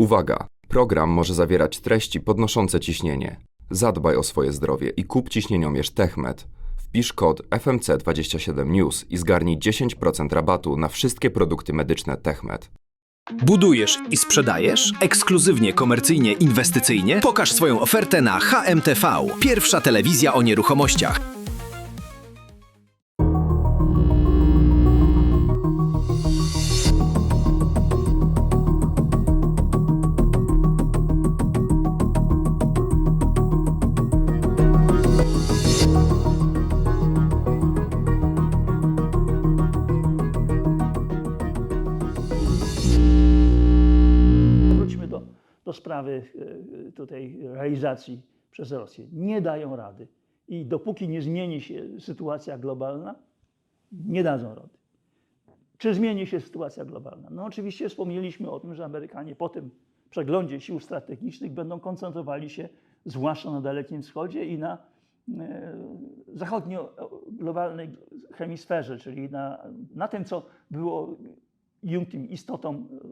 Uwaga! Program może zawierać treści podnoszące ciśnienie. Zadbaj o swoje zdrowie i kup ciśnieniomierz TechMed. Wpisz kod FMC27 News i zgarnij 10% rabatu na wszystkie produkty medyczne TechMed. Budujesz i sprzedajesz? Ekskluzywnie, komercyjnie, inwestycyjnie? Pokaż swoją ofertę na HMTV. Pierwsza telewizja o nieruchomościach. Tutaj realizacji przez Rosję. Nie dają rady. I dopóki nie zmieni się sytuacja globalna, nie dadzą rady. Czy zmieni się sytuacja globalna? No oczywiście wspomnieliśmy o tym, że Amerykanie po tym przeglądzie sił strategicznych będą koncentrowali się zwłaszcza na Dalekim Wschodzie i na e, zachodnio-globalnej hemisferze, czyli na, na tym, co było junkiem, istotą e,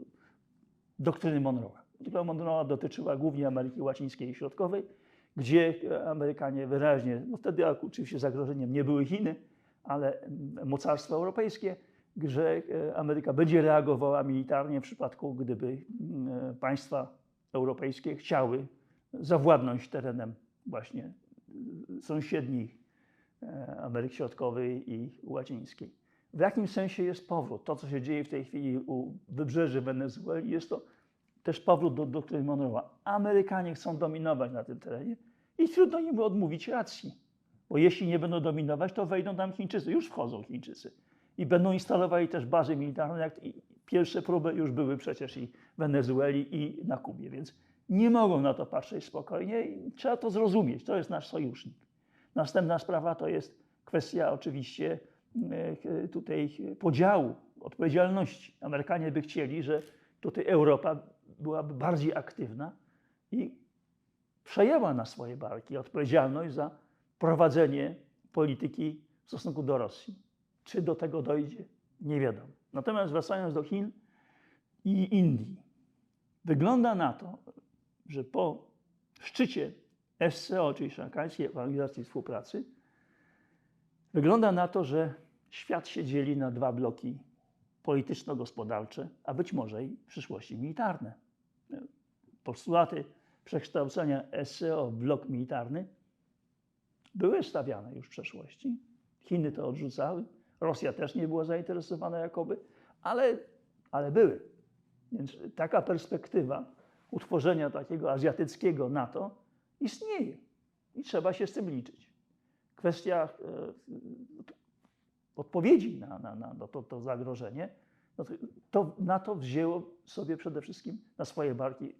doktryny Monroe'a. Monroe'a dotyczyła głównie Ameryki Łacińskiej i Środkowej, gdzie Amerykanie wyraźnie, no wtedy oczywiście zagrożeniem nie były Chiny, ale mocarstwa europejskie, że e, Ameryka będzie reagowała militarnie w przypadku, gdyby mm, państwa europejskie chciały zawładnąć terenem właśnie y, sąsiednich e, Ameryki Środkowej i Łacińskiej. W jakim sensie jest powrót? To, co się dzieje w tej chwili u wybrzeży Wenezueli, jest to też powrót do doktryny Monroe'a. Amerykanie chcą dominować na tym terenie i trudno im odmówić racji. Bo jeśli nie będą dominować, to wejdą tam Chińczycy. Już wchodzą Chińczycy. I będą instalowali też bazy militarne. Jak pierwsze próby już były przecież i w Wenezueli, i na Kubie. Więc nie mogą na to patrzeć spokojnie i trzeba to zrozumieć. To jest nasz sojusznik. Następna sprawa to jest kwestia oczywiście e, tutaj podziału, odpowiedzialności. Amerykanie by chcieli, że tutaj Europa byłaby bardziej aktywna i przejęła na swoje barki odpowiedzialność za prowadzenie polityki w stosunku do Rosji. Czy do tego dojdzie? Nie wiadomo. Natomiast wracając do Chin i Indii, wygląda na to, że po szczycie SCO, czyli Szanghajskiej Organizacji Współpracy, wygląda na to, że świat się dzieli na dwa bloki polityczno-gospodarcze, a być może i w przyszłości militarne. Postulaty przekształcenia SCO w blok militarny były stawiane już w przeszłości. Chiny to odrzucały, Rosja też nie była zainteresowana jakoby, ale, ale były. Więc taka perspektywa utworzenia takiego azjatyckiego NATO istnieje i trzeba się z tym liczyć. Kwestia e, odpowiedzi na, na, na to, to zagrożenie, no to, to NATO wzięło sobie przede wszystkim na swoje barki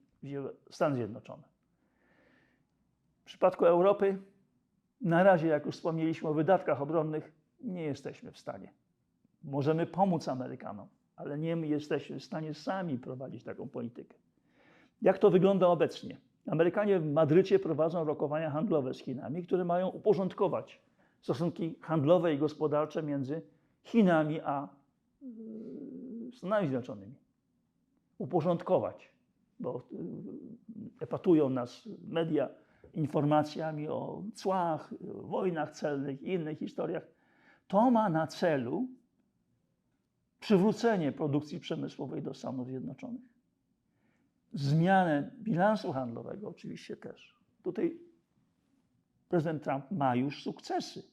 Stany Zjednoczone. W przypadku Europy, na razie, jak już wspomnieliśmy o wydatkach obronnych, nie jesteśmy w stanie. Możemy pomóc Amerykanom, ale nie jesteśmy w stanie sami prowadzić taką politykę. Jak to wygląda obecnie? Amerykanie w Madrycie prowadzą rokowania handlowe z Chinami, które mają uporządkować stosunki handlowe i gospodarcze między Chinami a yy, Stanami Zjednoczonymi. Uporządkować, bo yy, epatują nas media informacjami o cłach, wojnach celnych i innych historiach. To ma na celu przywrócenie produkcji przemysłowej do Stanów Zjednoczonych. Zmianę bilansu handlowego oczywiście też. Tutaj prezydent Trump ma już sukcesy.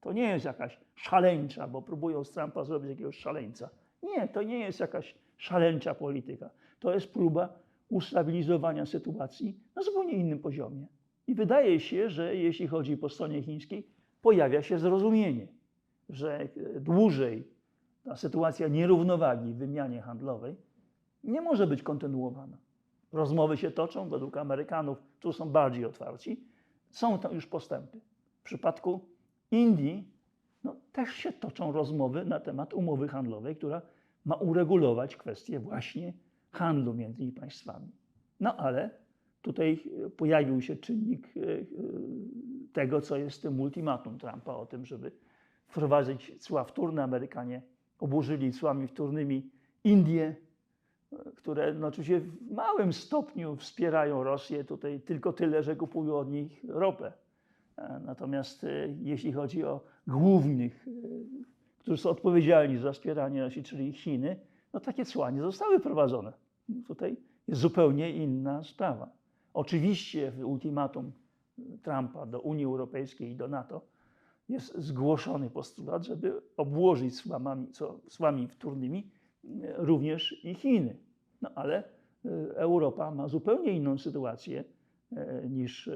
To nie jest jakaś szaleńcza, bo próbują z Trumpa zrobić jakiegoś szaleńca. Nie, to nie jest jakaś szaleńcza polityka. To jest próba ustabilizowania sytuacji na zupełnie innym poziomie. I wydaje się, że jeśli chodzi po stronie chińskiej, pojawia się zrozumienie, że dłużej ta sytuacja nierównowagi w wymianie handlowej nie może być kontynuowana. Rozmowy się toczą według Amerykanów, którzy są bardziej otwarci, są tam już postępy. W przypadku Indii no, też się toczą rozmowy na temat umowy handlowej, która ma uregulować kwestię właśnie handlu między państwami. No ale tutaj pojawił się czynnik e, e, tego, co jest tym ultimatum Trumpa o tym, żeby wprowadzić cła wtórne. Amerykanie oburzyli cłami wtórnymi Indię, które no, oczywiście w małym stopniu wspierają Rosję, tutaj tylko tyle, że kupują od nich ropę. E, Natomiast e, jeśli chodzi o głównych, e, którzy są odpowiedzialni za wspieranie Rosji, czyli Chiny, no takie cła nie zostały wprowadzone. Tutaj jest zupełnie inna sprawa. Oczywiście w ultimatum Trumpa do Unii Europejskiej i do NATO jest zgłoszony postulat, żeby obłożyć słamami, co, słami wtórnymi e, również i Chiny. No ale e, Europa ma zupełnie inną sytuację e, niż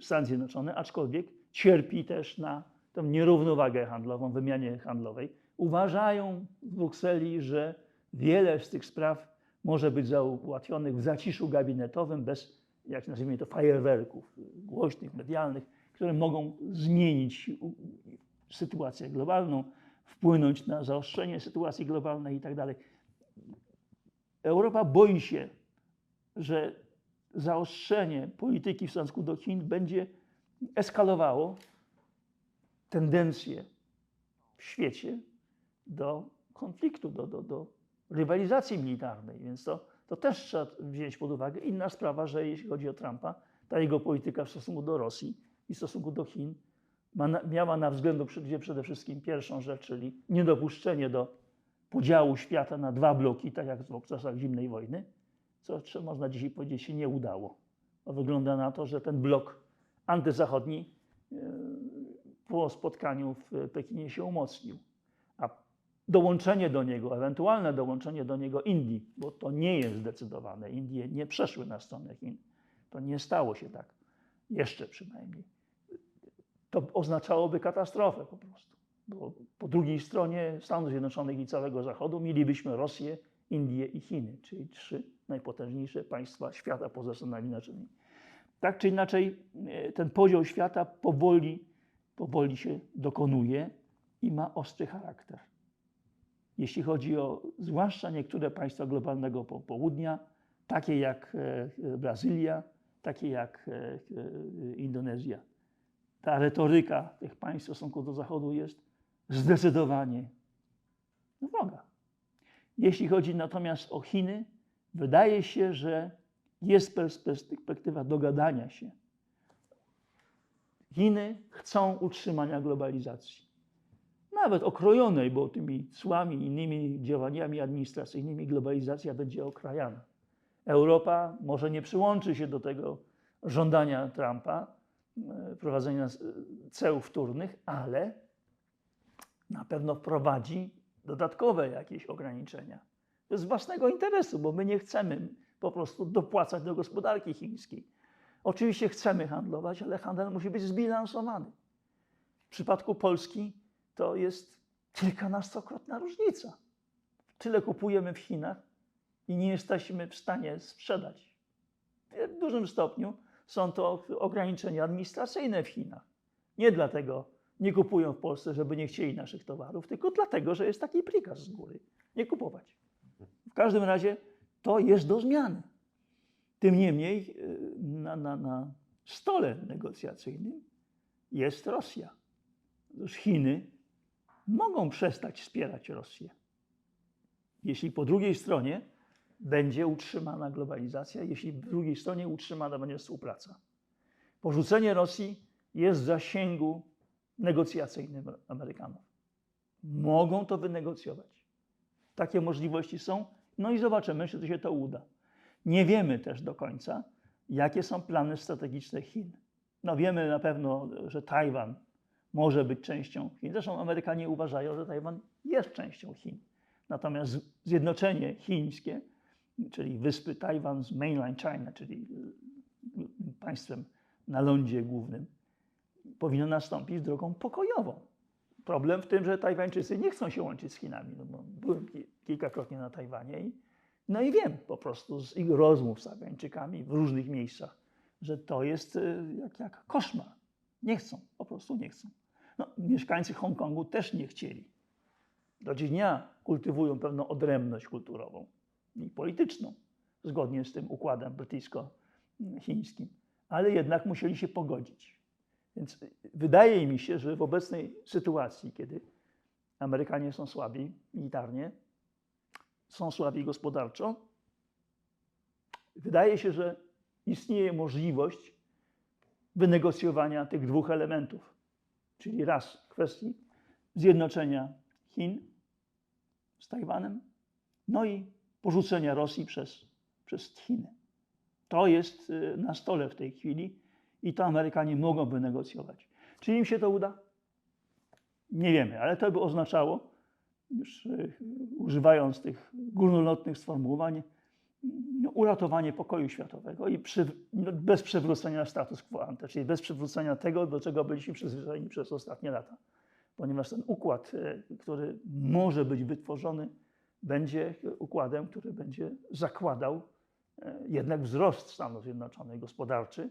Stany Zjednoczone, aczkolwiek cierpi też na tę nierównowagę handlową, wymianie handlowej. Uważają w Brukseli, że wiele z tych spraw może być załatwionych w zaciszu gabinetowym, bez, jak nazwijmy to, fajerwerków głośnych, medialnych, które mogą zmienić sytuację globalną, wpłynąć na zaostrzenie sytuacji globalnej itd. Europa boi się, że zaostrzenie polityki w stosunku do Chin będzie eskalowało tendencje w świecie do konfliktu, do, do, do rywalizacji militarnej. Więc to, to też trzeba wziąć pod uwagę. Inna sprawa, że jeśli chodzi o Trumpa, ta jego polityka w stosunku do Rosji i w stosunku do Chin ma miała na względu przede, wszystkim pierwszą rzecz, czyli niedopuszczenie do podziału świata na dwa bloki, tak jak w czasach zimnej wojny, co można dzisiaj powiedzieć się nie udało. Bo wygląda na to, że ten blok antyzachodni e, po spotkaniu w Pekinie się umocnił. Dołączenie do niego, ewentualne dołączenie do niego Indii, bo to nie jest zdecydowane, Indie nie przeszły na stronę Chin. To nie stało się tak. Jeszcze przynajmniej. To oznaczałoby katastrofę po prostu. Bo po drugiej stronie Stanów Zjednoczonych i całego Zachodu mielibyśmy Rosję, Indię i Chiny, czyli trzy najpotężniejsze państwa świata poza Stanami Zjednoczonymi. Tak czy inaczej, e, ten podział świata powoli, powoli się dokonuje i ma ostry charakter. Jeśli chodzi o zwłaszcza niektóre państwa globalnego po- południa, takie jak e, e, Brazylia, takie jak e, Indonezja. Ta retoryka tych państw w stosunku do Zachodu jest zdecydowanie no, wroga. Jeśli chodzi natomiast o Chiny, wydaje się, że jest pers- perspektywa dogadania się. Chiny chcą utrzymania globalizacji. Nawet okrojonej, bo tymi cłami innymi działaniami administracyjnymi globalizacja będzie okrajana. Europa może nie przyłączy się do tego żądania Trumpa, e, prowadzenia ceł wtórnych, ale na pewno wprowadzi dodatkowe jakieś ograniczenia. To z własnego interesu, bo my nie chcemy po prostu dopłacać do gospodarki chińskiej. Oczywiście chcemy handlować, ale handel musi być zbilansowany. W przypadku Polski to jest kilkunastokrotna różnica. Tyle kupujemy w Chinach i nie jesteśmy w stanie sprzedać. W dużym stopniu są to ograniczenia administracyjne w Chinach. Nie dlatego nie kupują w Polsce, żeby nie chcieli naszych towarów, tylko dlatego, że jest taki prikaz z góry. Nie kupować. W każdym razie to jest do zmiany. Tym niemniej y, na, na, na stole negocjacyjnym jest Rosja. Otóż Chiny mogą przestać wspierać Rosję, jeśli po drugiej stronie będzie utrzymana globalizacja, jeśli po drugiej stronie utrzymana będzie współpraca. Porzucenie Rosji jest w zasięgu negocjacyjnym Amerykanów. Mogą to wynegocjować. Takie możliwości są. No i zobaczymy, czy się to uda. Nie wiemy też do końca, jakie są plany strategiczne Chin. No wiemy na pewno, że Tajwan może być częścią Chin. Zresztą Amerykanie uważają, że Tajwan jest częścią Chin. Natomiast zjednoczenie chińskie, czyli wyspy Tajwan z mainland China, czyli y, państwem na lądzie głównym, powinno nastąpić drogą pokojową. Problem w tym, że Tajwańczycy nie chcą się łączyć z Chinami. No byłem ki- kilkakrotnie na Tajwanie i, no i wiem po prostu z ich rozmów z Tajwańczykami w różnych miejscach, że to jest y, jak, jak koszmar. Nie chcą, po prostu nie chcą. No, mieszkańcy Hongkongu też nie chcieli. Do dnia kultywują pewną odrębność kulturową i polityczną, zgodnie z tym układem brytyjsko-chińskim, ale jednak musieli się pogodzić. Więc wydaje mi się, że w obecnej sytuacji, kiedy Amerykanie są słabi militarnie, są słabi gospodarczo, wydaje się, że istnieje możliwość wynegocjowania tych dwóch elementów. Czyli raz kwestii zjednoczenia Chin z Tajwanem, no i porzucenia Rosji przez, przez Chiny. To jest y, na stole w tej chwili i to Amerykanie mogą wynegocjować. Czy im się to uda? Nie wiemy, ale to by oznaczało, już y, używając tych górnolotnych sformułowań, uratowanie pokoju światowego i przy, bez przywrócenia status quo ante, czyli bez przywrócenia tego, do czego byliśmy przyzwyczajeni przez ostatnie lata. Ponieważ ten układ, e, który może być wytworzony, będzie układem, który będzie zakładał e, jednak wzrost Stanów Zjednoczonych gospodarczy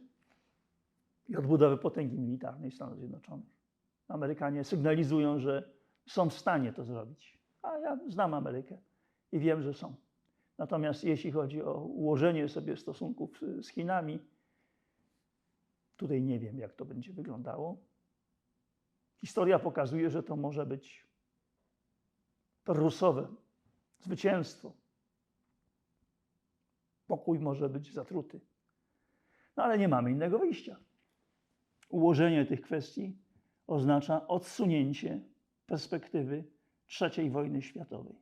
i odbudowę potęgi militarnej Stanów Zjednoczonych. Amerykanie sygnalizują, że są w stanie to zrobić. A ja znam Amerykę i wiem, że są. Natomiast jeśli chodzi o ułożenie sobie stosunków z Chinami, tutaj nie wiem, jak to będzie wyglądało. Historia pokazuje, że to może być prusowe zwycięstwo. Pokój może być zatruty. No ale nie mamy innego wyjścia. Ułożenie tych kwestii oznacza odsunięcie perspektywy III wojny światowej,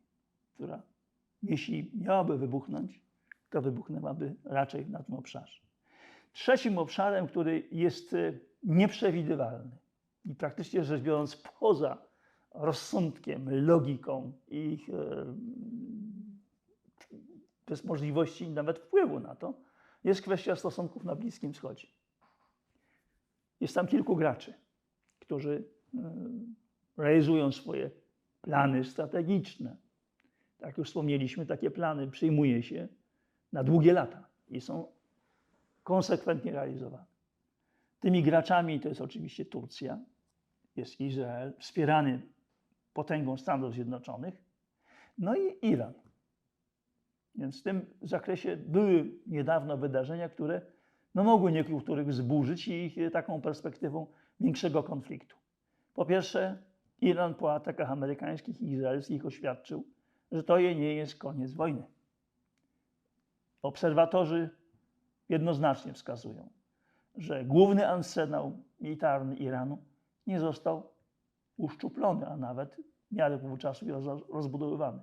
która jeśli miałaby wybuchnąć, to wybuchnęłaby raczej na tym obszarze. Trzecim obszarem, który jest e, nieprzewidywalny i praktycznie rzecz biorąc poza rozsądkiem, logiką i e, bez możliwości nawet wpływu na to, jest kwestia stosunków na Bliskim Wschodzie. Jest tam kilku graczy, którzy e, realizują swoje plany strategiczne, tak już wspomnieliśmy, takie plany przyjmuje się na długie lata i są konsekwentnie realizowane. Tymi graczami to jest oczywiście Turcja, jest Izrael, wspierany potęgą Stanów Zjednoczonych, no i Iran. Więc w tym zakresie były niedawno wydarzenia, które no, mogły niektórych wzburzyć i ich taką perspektywą większego konfliktu. Po pierwsze, Iran po atakach amerykańskich i izraelskich oświadczył, że to nie jest koniec wojny. Obserwatorzy jednoznacznie wskazują, że główny arsenał militarny Iranu nie został uszczuplony, a nawet w miarę wówczas rozbudowywany.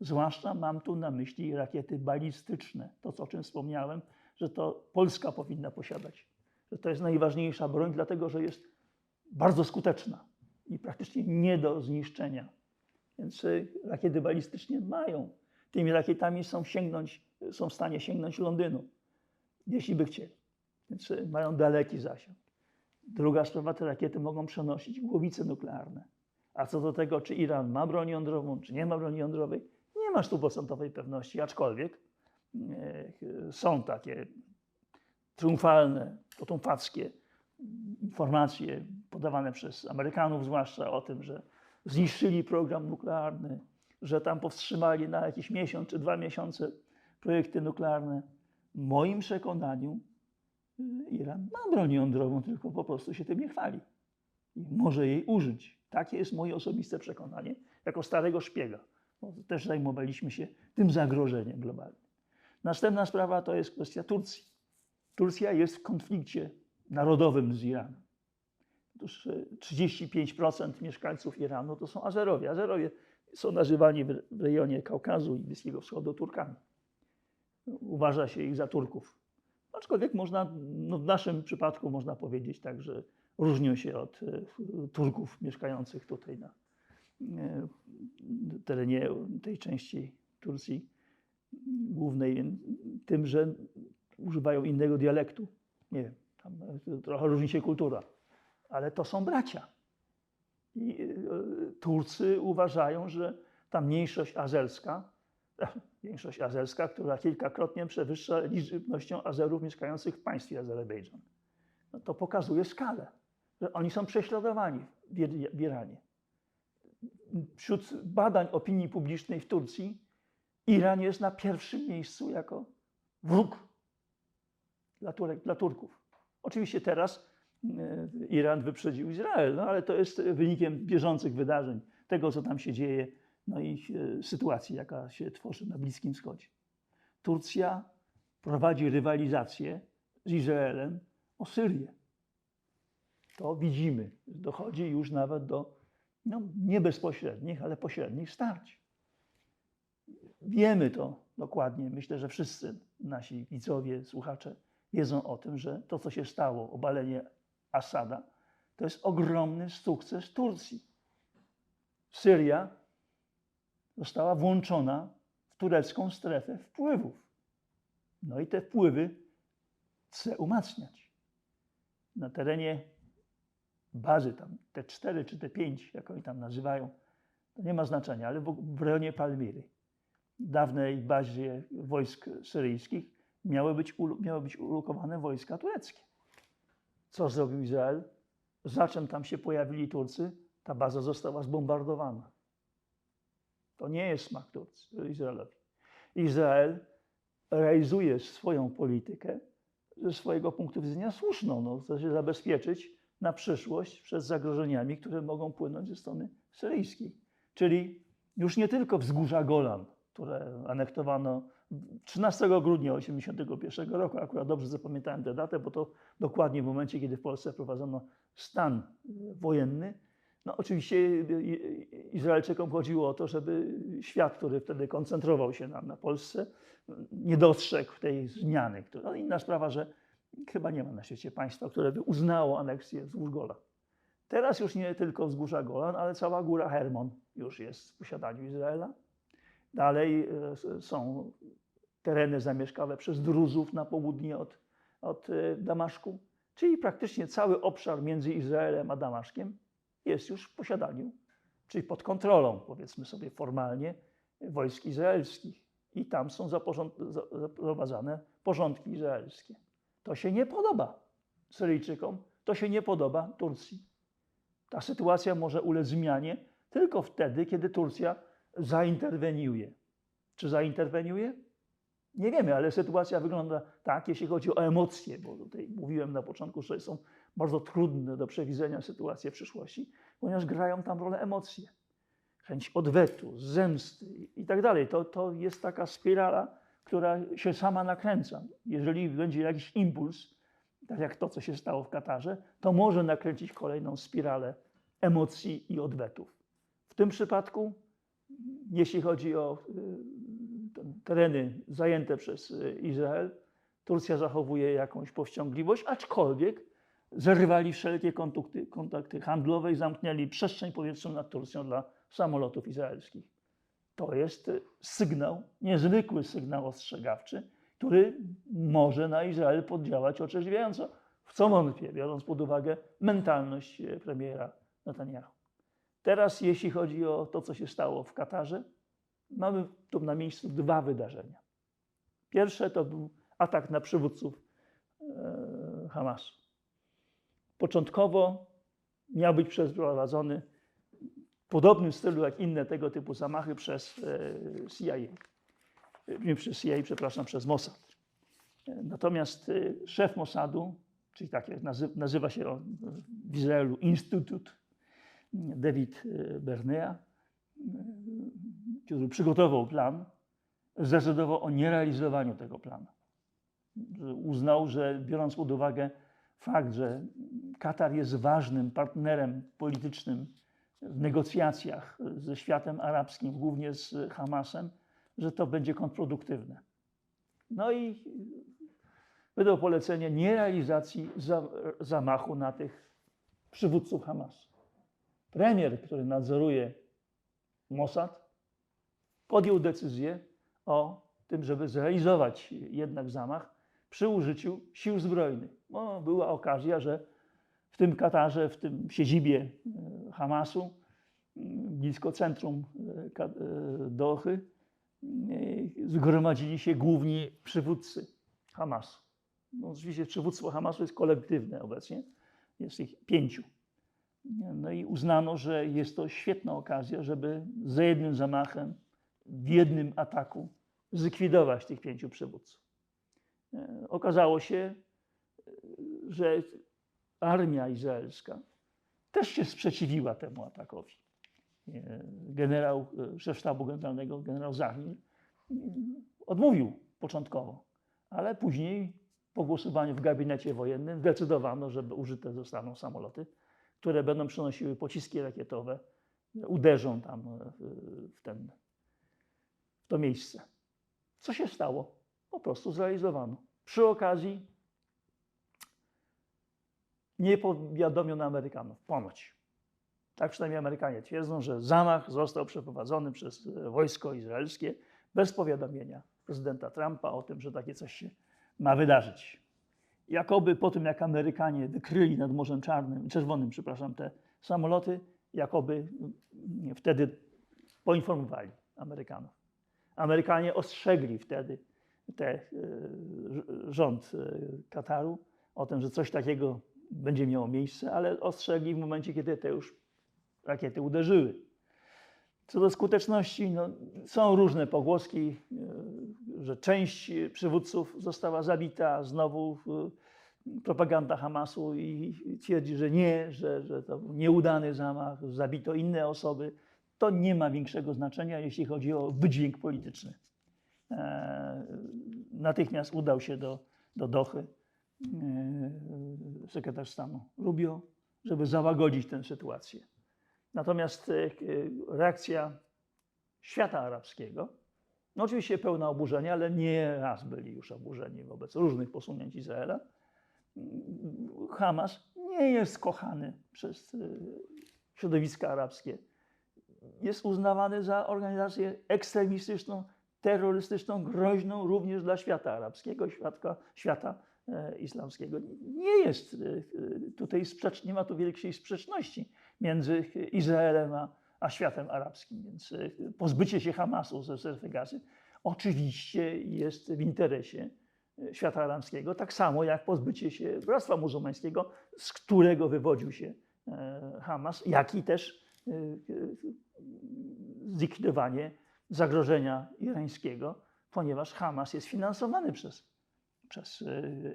Zwłaszcza mam tu na myśli rakiety balistyczne, to o czym wspomniałem, że to Polska powinna posiadać. Że to jest najważniejsza broń, dlatego że jest bardzo skuteczna i praktycznie nie do zniszczenia. Więc y, rakiety balistyczne mają. Tymi rakietami są, sięgnąć, są w stanie sięgnąć Londynu, jeśli by chcieli. Więc y, mają daleki zasięg. Druga sprawa, te rakiety mogą przenosić głowice nuklearne. A co do tego, czy Iran ma broń jądrową, czy nie ma broni jądrowej, nie ma stuprocentowej pewności, aczkolwiek są takie triumfalne, potumfackie informacje podawane przez Amerykanów zwłaszcza o tym, że zniszczyli program nuklearny, że tam powstrzymali na jakiś miesiąc czy dwa miesiące projekty nuklearne. W moim przekonaniu y, Iran ma broń jądrową, tylko po prostu się tym nie chwali. I może jej użyć. Takie jest moje osobiste przekonanie, jako starego szpiega. Bo też zajmowaliśmy się tym zagrożeniem globalnym. Następna sprawa to jest kwestia Turcji. Turcja jest w konflikcie narodowym z Iranem. Otóż 35% mieszkańców Iranu to są Azerowie. Azerowie są nazywani w rejonie Kaukazu i Bliskiego Wschodu Turkami. Uważa się ich za Turków. Aczkolwiek można, no w naszym przypadku można powiedzieć tak, że różnią się od e, Turków mieszkających tutaj na e, terenie tej części Turcji głównej, tym, że używają innego dialektu. Nie wiem, e, trochę różni się kultura ale to są bracia. I e, Turcy uważają, że ta mniejszość azerska, mniejszość azerska, która kilkakrotnie przewyższa liczebnością Azerów mieszkających w państwie Azerbejdżan, no to pokazuje skalę, że oni są prześladowani w Iranie. Wśród badań opinii publicznej w Turcji Iran jest na pierwszym miejscu jako wróg dla, Turek, dla Turków. Oczywiście teraz E, Iran wyprzedził Izrael, no ale to jest wynikiem bieżących wydarzeń, tego co tam się dzieje, no i e, sytuacji, jaka się tworzy na Bliskim Wschodzie. Turcja prowadzi rywalizację z Izraelem o Syrię. To widzimy. Dochodzi już nawet do no, nie bezpośrednich, ale pośrednich starć. Wiemy to dokładnie. Myślę, że wszyscy nasi widzowie, słuchacze wiedzą o tym, że to, co się stało, obalenie Asada, to jest ogromny sukces Turcji. Syria została włączona w turecką strefę wpływów. No i te wpływy chce umacniać. Na terenie bazy tam, te cztery czy te pięć, jak oni tam nazywają, to nie ma znaczenia, ale w, rejonie Palmiry, dawnej bazie wojsk syryjskich, miały być, miały być ulokowane wojska tureckie. Co zrobił Izrael? Za czym tam się pojawili Turcy? Ta baza została zbombardowana. To nie jest smak Turcji, Izraelowi. Izrael realizuje swoją politykę ze swojego punktu widzenia słuszną. No, chce się zabezpieczyć na przyszłość przed zagrożeniami, które mogą płynąć ze strony syryjskiej. Czyli już nie tylko wzgórza Golan, które anektowano 13 grudnia 1981 roku, akurat dobrze zapamiętałem tę datę, bo to dokładnie w momencie, kiedy w Polsce wprowadzono stan e, wojenny. No oczywiście e, Izraelczykom chodziło o to, żeby świat, który wtedy koncentrował się na, na Polsce, nie dostrzegł tej zmiany. która- No inna sprawa, że chyba nie ma na świecie państwa, które by uznało aneksję wzgórz Golan. Teraz już nie tylko wzgórza Golan, ale cała góra Hermon już jest w posiadaniu Izraela. Dalej e, są tereny zamieszkałe przez Druzów na południe od, od e, Damaszku, czyli praktycznie cały obszar między Izraelem a Damaszkiem jest już w posiadaniu, czyli pod kontrolą, powiedzmy sobie formalnie, wojsk izraelskich. I tam są zaprowadzane porządki izraelskie. To się nie podoba Syryjczykom, to się nie podoba Turcji. Ta sytuacja może ulec zmianie tylko wtedy, kiedy Turcja zainterweniuje. Czy zainterweniuje? Nie wiemy, ale sytuacja wygląda tak, jeśli chodzi o emocje, bo tutaj mówiłem na początku, że są bardzo trudne do przewidzenia sytuacje w przyszłości, ponieważ grają tam rolę emocje. Chęć odwetu, zemsty i tak dalej. To, to jest taka spirala, która się sama nakręca. Jeżeli będzie jakiś impuls, tak jak to, co się stało w Katarze, to może nakręcić kolejną spiralę emocji i odwetów. W tym przypadku, jeśli chodzi o y, te tereny zajęte przez y, Izrael, Turcja zachowuje jakąś powściągliwość, aczkolwiek zerwali wszelkie kontakty, kontakty handlowe i zamknęli przestrzeń powietrzną nad Turcją dla samolotów izraelskich. To jest y, sygnał, niezwykły sygnał ostrzegawczy, który może na Izrael poddziałać orzeźwiająco, w co wątpię, biorąc pod uwagę mentalność premiera Netanyahu. Teraz, jeśli chodzi o to, co się stało w Katarze, mamy tu na miejscu dwa wydarzenia. Pierwsze to był atak na przywódców e, Hamasu. Początkowo miał być przeprowadzony w podobnym stylu jak inne tego typu zamachy przez e, CIA. Nie przez CIA, przepraszam, przez Mossad. E, Natomiast szef Mossadu, czyli tak nazywa się on w Izraelu Instytut, David e, Bernea, e, który przygotował plan, zdecydował o nierealizowaniu tego planu. Uznał, że biorąc pod uwagę fakt, że Katar jest ważnym partnerem politycznym w negocjacjach ze światem arabskim, głównie z Hamasem, że to będzie kontrproduktywne. No i wydał polecenie nierealizacji za, zamachu na tych przywódców Hamasu. Premier, który nadzoruje Mossad, podjął decyzję o tym, żeby zrealizować jednak zamach przy użyciu sił zbrojnych. No, była okazja, że w tym Katarze, w tym siedzibie e, Hamasu, blisko centrum e, e, Dohy, e, zgromadzili się główni przywódcy Hamasu. No, oczywiście przywództwo Hamasu jest kolektywne obecnie, jest ich pięciu. No i uznano, że jest to świetna okazja, żeby za jednym zamachem, w jednym ataku zlikwidować tych pięciu przywódców. E, Okazało się, e, że armia izraelska też się sprzeciwiła temu atakowi. E, Generał, szef sztabu generalnego, generał Zahir, odmówił początkowo, ale później po głosowaniu w gabinecie wojennym zdecydowano, że użyte zostaną samoloty, które będą przenosiły pociski rakietowe, uderzą tam e, w, ten, w to miejsce. Co się stało? Po prostu zrealizowano. Przy okazji nie powiadomiono Amerykanów, ponoć. Tak przynajmniej Amerykanie twierdzą, że zamach został przeprowadzony przez e, wojsko izraelskie bez powiadomienia prezydenta Trumpa o tym, że takie coś się ma wydarzyć. Jakoby po tym, jak Amerykanie wykryli nad Morzem Czarnym, Czerwonym, przepraszam, te samoloty, jakoby mm, wtedy poinformowali Amerykanów. Amerykanie ostrzegli wtedy te, e, rząd e, Kataru o tym, że coś takiego będzie miało miejsce, ale ostrzegli w momencie, kiedy te już rakiety uderzyły. Co do skuteczności, no, są różne pogłoski, e, że część przywódców została zabita, znowu e, propaganda Hamasu i twierdzi, że nie, że, że to był nieudany zamach, zabito inne osoby. To nie ma większego znaczenia, jeśli chodzi o wydźwięk polityczny. E, Natychmiast udał się do, do Dochy sekretarz stanu Rubio, żeby załagodzić tę sytuację. Natomiast e, reakcja świata arabskiego, no oczywiście pełna oburzenia, ale nie raz byli już oburzeni wobec różnych posunięć Izraela. Hamas nie jest kochany przez e, środowiska arabskie. Jest uznawany za organizację ekstremistyczną, terrorystyczną, groźną również dla świata arabskiego, świata, świata e, islamskiego. Nie jest tutaj sprzecz, nie ma tu większej sprzeczności między Izraelem a, a światem arabskim. Więc e, pozbycie się Hamasu ze strefy gazy oczywiście jest w interesie e, świata arabskiego, tak samo jak pozbycie się Bractwa Muzułmańskiego, z którego wywodził się e, Hamas, jak i też zlikwidowanie zagrożenia irańskiego, ponieważ Hamas jest finansowany przez, przez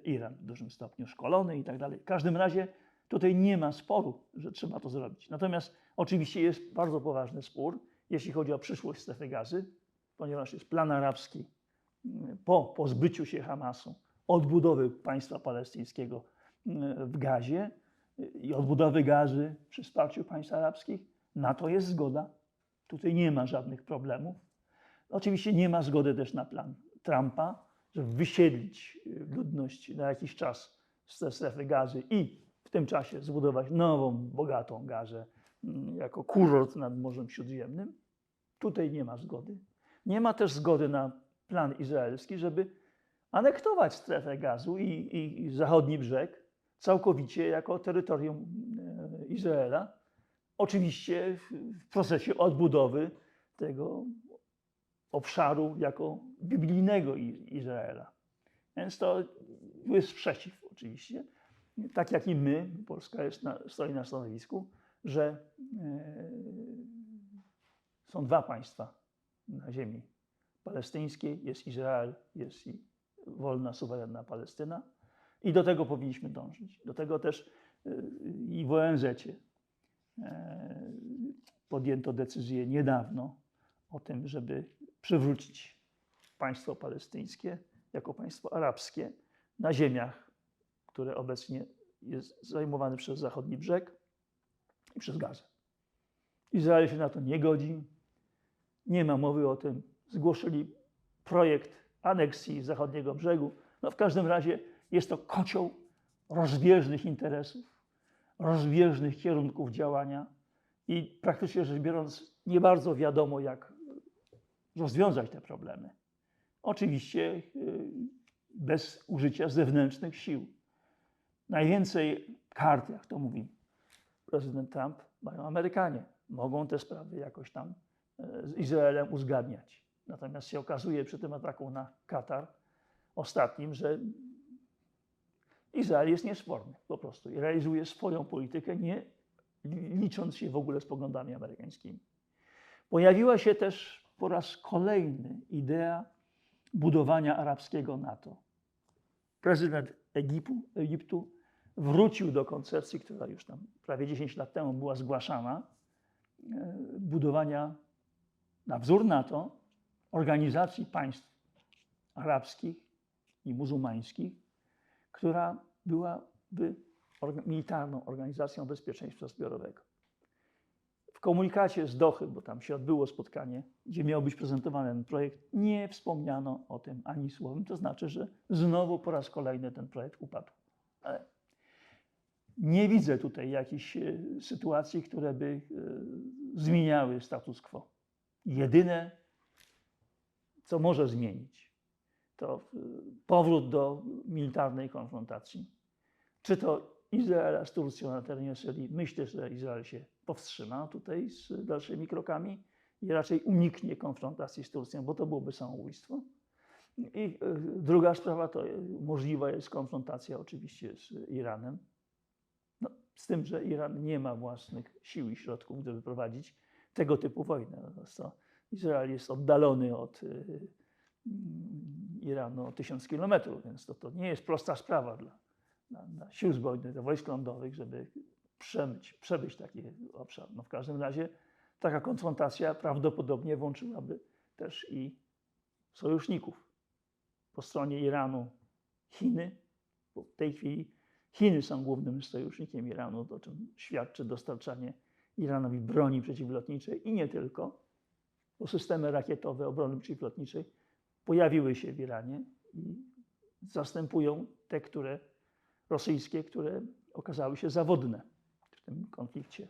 Iran w dużym stopniu, szkolony i tak dalej. W każdym razie Tutaj nie ma sporu, że trzeba to zrobić. Natomiast oczywiście jest bardzo poważny spór, jeśli chodzi o przyszłość strefy gazy, ponieważ jest plan arabski mm, po pozbyciu się Hamasu, odbudowy państwa palestyńskiego mm, w gazie i odbudowy gazy przy wsparciu państw arabskich. Na to jest zgoda. Tutaj nie ma żadnych problemów. Oczywiście nie ma zgody też na plan Trumpa, żeby wysiedlić ludność na jakiś czas z strefy gazy i w tym czasie zbudować nową, bogatą gazę mm, jako kurort nad Morzem Śródziemnym. Tutaj nie ma zgody. Nie ma też zgody na plan izraelski, żeby anektować strefę gazu i, i, i zachodni brzeg całkowicie jako terytorium e, Izraela. Oczywiście w procesie odbudowy tego obszaru jako biblijnego Izraela. Więc to jest sprzeciw oczywiście tak jak i my, Polska jest na, stoi na stanowisku, że e, są dwa państwa na ziemi palestyńskiej, jest Izrael, jest i wolna, suwerenna Palestyna i do tego powinniśmy dążyć. Do tego też e, i w ONZ e, podjęto decyzję niedawno o tym, żeby przywrócić państwo palestyńskie jako państwo arabskie na ziemiach które obecnie jest zajmowany przez zachodni brzeg i przez Gazę. Izrael się na to nie godzi, nie ma mowy o tym. Zgłosili projekt aneksji zachodniego brzegu. No w każdym razie jest to kocioł rozbieżnych interesów, rozbieżnych kierunków działania i praktycznie rzecz biorąc nie bardzo wiadomo, jak rozwiązać te problemy. Oczywiście y, bez użycia zewnętrznych sił. Najwięcej kart, jak to mówi prezydent Trump, mają Amerykanie. Mogą te sprawy jakoś tam e, z Izraelem uzgadniać. Natomiast się okazuje przy tym ataku na Katar ostatnim, że Izrael jest niesporny po prostu i realizuje swoją politykę, nie licząc się w ogóle z poglądami amerykańskimi. Pojawiła się też po raz kolejny idea budowania arabskiego NATO. Prezydent Egiptu, Egiptu wrócił do koncepcji, która już tam prawie 10 lat temu była zgłaszana, e, budowania na wzór NATO organizacji państw arabskich i muzułmańskich, która byłaby militarną organizacją bezpieczeństwa zbiorowego. W komunikacie z Dochy, bo tam się odbyło spotkanie, gdzie miał być prezentowany ten projekt, nie wspomniano o tym ani słowem. To znaczy, że znowu po raz kolejny ten projekt upadł. Ale nie widzę tutaj jakichś e, sytuacji, które by e, zmieniały status quo. Jedyne, co może zmienić, to e, powrót do militarnej konfrontacji. Czy to Izraela z Turcją na terenie Syrii? Myślę, że Izrael się powstrzyma tutaj z dalszymi krokami i raczej uniknie konfrontacji z Turcją, bo to byłoby samobójstwo. I druga sprawa to możliwa jest konfrontacja oczywiście z Iranem. No, z tym, że Iran nie ma własnych sił i środków, żeby prowadzić tego typu wojnę. Natomiast to Izrael jest oddalony od y, mm, Iranu o tysiąc kilometrów, więc to, to nie jest prosta sprawa dla, dla, dla sił zbrojnych, dla wojsk lądowych, żeby przemyć, przebyć taki obszar. No w każdym razie taka konfrontacja prawdopodobnie włączyłaby też i sojuszników. Po stronie Iranu Chiny, bo w tej chwili Chiny są głównym sojusznikiem Iranu, o czym świadczy dostarczanie Iranowi broni przeciwlotniczej i nie tylko, bo systemy rakietowe obrony przeciwlotniczej pojawiły się w Iranie i zastępują te, które rosyjskie, które okazały się zawodne w tym konflikcie,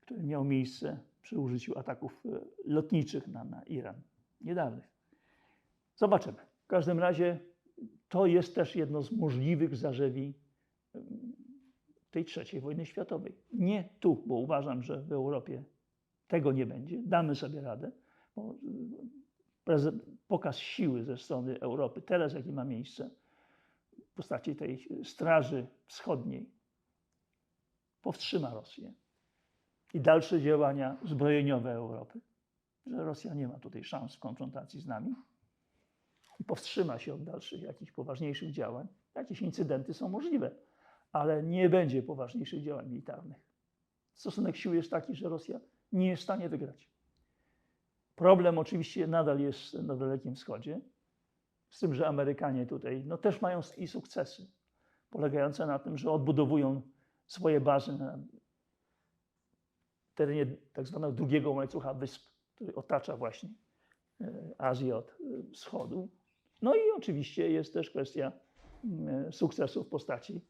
który miał miejsce przy użyciu ataków e, lotniczych na, na Iran niedawnych. Zobaczymy. W każdym razie to jest też jedno z możliwych zarzewi tej trzeciej wojny światowej. Nie tu, bo uważam, że w Europie tego nie będzie. Damy sobie radę, bo preze- pokaz siły ze strony Europy, teraz jaki ma miejsce, w postaci tej straży wschodniej, powstrzyma Rosję i dalsze działania zbrojeniowe Europy, że Rosja nie ma tutaj szans w konfrontacji z nami i powstrzyma się od dalszych jakichś poważniejszych działań. Jakieś incydenty są możliwe, ale nie będzie poważniejszych działań militarnych. Stosunek sił jest taki, że Rosja nie jest w stanie wygrać. Problem oczywiście nadal jest na Dalekim Wschodzie, z tym, że Amerykanie tutaj no, też mają i sukcesy, polegające na tym, że odbudowują swoje bazy na terenie tak zwanego drugiego łańcucha wysp, który otacza właśnie e, Azję od e, wschodu. No i oczywiście jest też kwestia e, sukcesu w postaci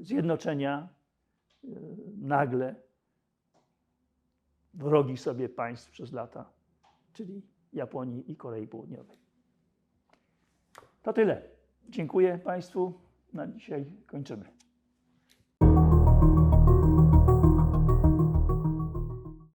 zjednoczenia e, nagle wrogich sobie państw przez lata, czyli Japonii i Korei Południowej. To tyle. Dziękuję Państwu. Na dzisiaj kończymy.